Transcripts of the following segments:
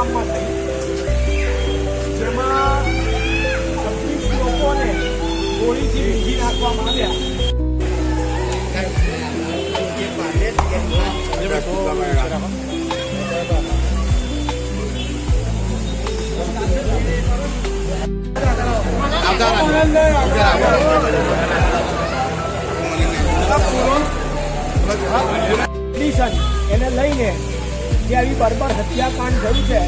ગામમાં એને લઈને જે આવી બર્બર હત્યાકાંડ થયું છે.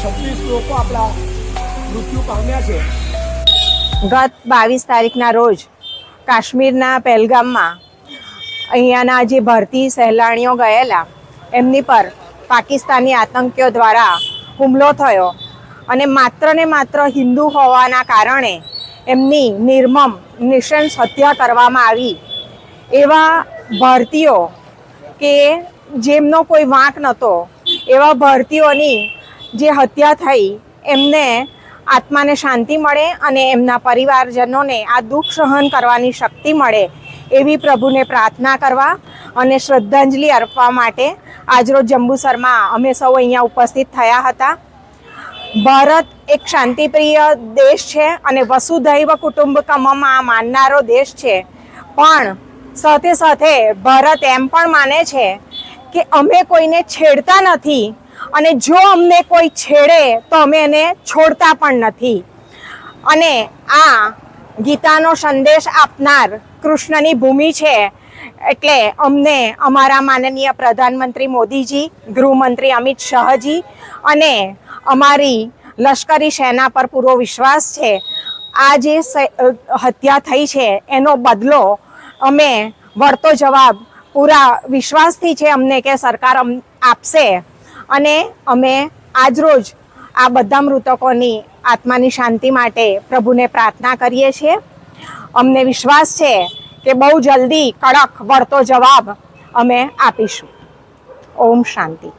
છવ્વીસ લોકો આપણા મૃત્યુ પામ્યા છે. ગત બાવીસ તારીખના રોજ કાશ્મીરના પહેલગામમાં અહીંયાના જે ભારતીય સહેલાણીઓ ગયેલા, એમની પર પાકિસ્તાની આતંકીઓ દ્વારા હુમલો થયો અને માત્ર ને માત્ર હિન્દુ હોવાના કારણે એમની નિર્મમ, નિશંસ હત્યા કરવામાં આવી. એવા ભારતીયો કે જેમનો કોઈ વાંક નહોતો એવા ભારતીયોની જે હત્યા થઈ, એમને આત્માને શાંતિ મળે અને એમના પરિવારજનોને આ દુઃખ સહન કરવાની શક્તિ મળે એવી પ્રભુને પ્રાર્થના કરવા અને શ્રદ્ધાંજલિ અર્પવા માટે આજરોજ જંબુસરમાં અમે સૌ અહીંયા ઉપસ્થિત થયા હતા. ભારત એક શાંતિપ્રિય દેશ છે અને વસુધૈવ કુટુંબકમમાં માનનારો દેશ છે. પણ સાથે સાથે ભારત એમ પણ માને છે કે અમે કોઈને છેડતા નથી. અને જો અમને કોઈ છેડે, તો અમે એને છોડતા પણ નથી. અને આ ગીતાનો સંદેશ આપનાર કૃષ્ણની ભૂમિ છે. એટલે અમને અમારા માનનીય પ્રધાનમંત્રી મોદીજી, ગૃહમંત્રી અમિત શાહજી અને અમારી લશ્કરી સેના પર પૂરો વિશ્વાસ છે. આ જે હત્યા થઈ છે, એનો બદલો અમે વળતો જવાબ પૂરા વિશ્વાસથી છે અમને કે સરકાર આપશે. અને અમે આજરોજ આ બધા મૃતકોની આત્માની શાંતિ માટે પ્રભુને પ્રાર્થના કરીએ છીએ. અમને વિશ્વાસ છે કે બહુ જલ્દી કડક, વળતો જવાબ અમે આપીશું. ઓમ શાંતિ.